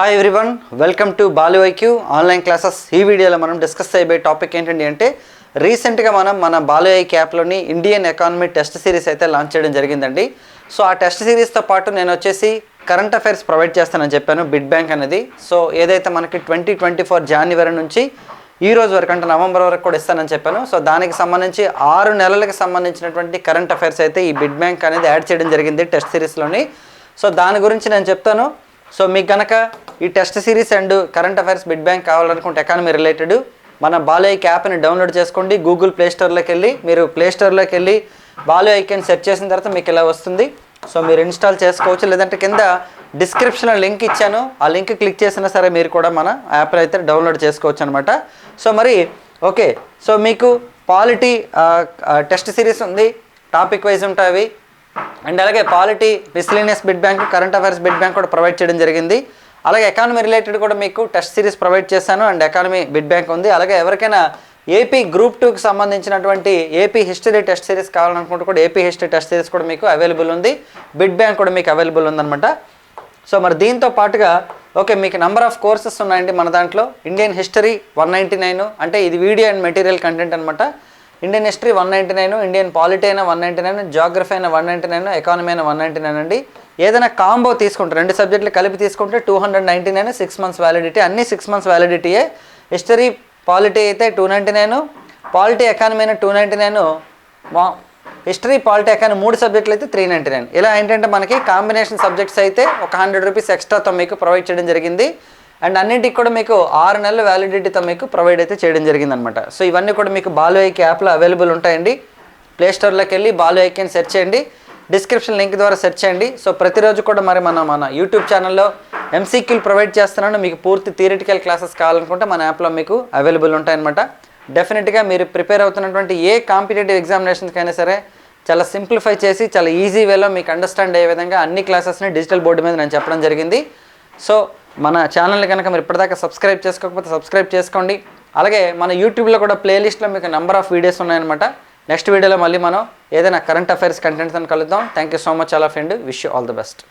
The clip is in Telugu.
Hi everyone welcome to Balu online classes ఈ వీడియోలో మనం డిస్కస్ చేయబోయే టాపిక్ ఏంటండి అంటే రీసెంట్గా మనం మన బాలు క్యాప్లోని ఇండియన్ ఎకానమీ టెస్ట్ సిరీస్ అయితే లాంచ్ చేయడం జరిగిందండి. సో ఆ టెస్ట్ సిరీస్తో పాటు నేను వచ్చేసి కరెంట్ అఫైర్స్ ప్రొవైడ్ చేస్తానని చెప్పాను బిడ్ బ్యాంక్ అనేది. సో ఏదైతే మనకి ట్వంటీ ట్వంటీ ఫోర్ జనవరి నుంచి ఈ రోజు వరకు అంటే నవంబర్ వరకు కూడా ఇస్తానని చెప్పాను. సో దానికి సంబంధించి ఆరు నెలలకు సంబంధించినటువంటి కరెంట్ అఫైర్స్ అయితే ఈ బిడ్ బ్యాంక్ అనేది యాడ్ చేయడం జరిగింది టెస్ట్ సిరీస్లోని సో దాని గురించి నేను చెప్తాను. సో మీకు కనుక ఈ test series and current affairs bit bank కావాలనుకుంటే ఎకానమీ రిలేటెడ్ మన బాలో ఐక్ యాప్ని డౌన్లోడ్ చేసుకోండి గూగుల్ ప్లేస్టోర్లోకి వెళ్ళి మీరు ప్లేస్టోర్లోకి వెళ్ళి బాలో ఐక్ సెర్చ్ చేసిన తర్వాత మీకు ఇలా వస్తుంది. సో మీరు ఇన్స్టాల్ చేసుకోవచ్చు లేదంటే కింద డిస్క్రిప్షన్లో లింక్ ఇచ్చాను ఆ లింక్ క్లిక్ చేసినా సరే మీరు కూడా మన యాప్ అయితే డౌన్లోడ్ చేసుకోవచ్చు అనమాట సో మరి ఓకే. సో మీకు పాలిటీ టెస్ట్ సిరీస్ ఉంది టాపిక్ వైజ్ ఉంటాయి అండ్ అలాగే polity miscellaneous bit bank current affairs bit bank కూడా ప్రొవైడ్ చేయడం జరిగింది. అలాగే ఎకానమీ రిలేటెడ్ కూడా మీకు టెస్ట్ సిరీస్ ప్రొవైడ్ చేశాను అండ్ ఎకానమీ బిడ్ బ్యాంక్ ఉంది. అలాగే ఎవరికైనా ఏపీ గ్రూప్ టూకి సంబంధించినటువంటి ఏపీ హిస్టరీ టెస్ట్ సిరీస్ కావాలనుకుంటే కూడా ఏపీ హిస్టరీ టెస్ట్ సిరీస్ కూడా మీకు అవైలబుల్ ఉంది. బిడ్ బ్యాంక్ కూడా మీకు అవైలబుల్ ఉందన్నమాట. సో మరి దీంతో పాటుగా ఓకే మీకు నెంబర్ ఆఫ్ కోర్సెస్ ఉన్నాయండి మన దాంట్లో. Indian history one ninety nine అంటే ఇది వీడియో అండ్ మెటీరియల్ కంటెంట్ అనమాట Indian history one ninety nine Indian polity అయినా వన్ నైంటీ నైన్ జాగ్రఫీ అయినా వన్ నైంటీ నైన్ ఎకానమీ అయినా వన్ నైంటీ నైన్ అండి. ఏదైనా కాంబో తీసుకుంటే రెండు సబ్జెక్టులు కలిపి తీసుకుంటే two hundred ninety nine six months validity అన్ని సిక్స్ మంత్స్ వ్యాలిడిటీయే హిస్టరీ పాలిటీ అయితే two ninety nine polity economy అయినా two ninety nine history polity economy మూడు సబ్జెక్టులు అయితే త్రీ నైంటీ నైన్ ఇలా ఏంటంటే మనకి కాంబినేషన్ సబ్జెక్ట్స్ అయితే ఒక హండ్రెడ్ రూపీస్ ఎక్స్ట్రాతో మీకు ప్రొవైడ్ చేయడం జరిగింది. అండ్ అన్నింటికి కూడా మీకు ఆరు నెలల వ్యాలిడిటీతో మీకు ప్రొవైడ్ అయితే చేయడం జరిగింది అనమాట సో ఇవన్నీ కూడా మీకు బాలు ఐకి యాప్లో అవైలబుల్ ఉంటాయండి. ప్లేస్టోర్లోకి వెళ్ళి బాలు ఐకి అని సెర్చ్ చేయండి. డిస్క్రిప్షన్ లింక్ ద్వారా సెర్చ్ చేయండి. సో ప్రతిరోజు కూడా మరి మన మన యూట్యూబ్ ఛానల్లో ఎంసీక్యూలు ప్రొవైడ్ చేస్తున్నాను. మీకు పూర్తి థియరిటికల్ క్లాసెస్ కావాలనుకుంటే మన యాప్లో మీకు అవైలబుల్ ఉంటాయన్నమాట. డెఫినెట్గా మీరు ప్రిపేర్ అవుతున్నటువంటి ఏ కాంపిటేటివ్ ఎగ్జామినేషన్స్కైనా సరే చాలా సింప్లిఫై చేసి చాలా ఈజీ వేలో మీకు అండర్స్టాండ్ అయ్యే విధంగా అన్ని క్లాసెస్ని డిజిటల్ బోర్డు మీద నేను చెప్పడం జరిగింది. సో మన ఛానల్ని కనుక మీరు ఇప్పటిదాకా సబ్స్క్రైబ్ చేసుకోకపోతే సబ్స్క్రైబ్ చేసుకోండి. అలాగే మన యూట్యూబ్లో కూడా ప్లేలిస్ట్లో మీకు నెంబర్ ఆఫ్ వీడియోస్ ఉన్నాయన్నమాట. నెక్స్ట్ వీడియోలో మళ్ళీ మనం ఏదైనా కరెంట్ అఫైర్స్ కంటెంట్తో కలుద్దాం. థ్యాంక్ యూ సో మచ్ అలా friend wish you all the best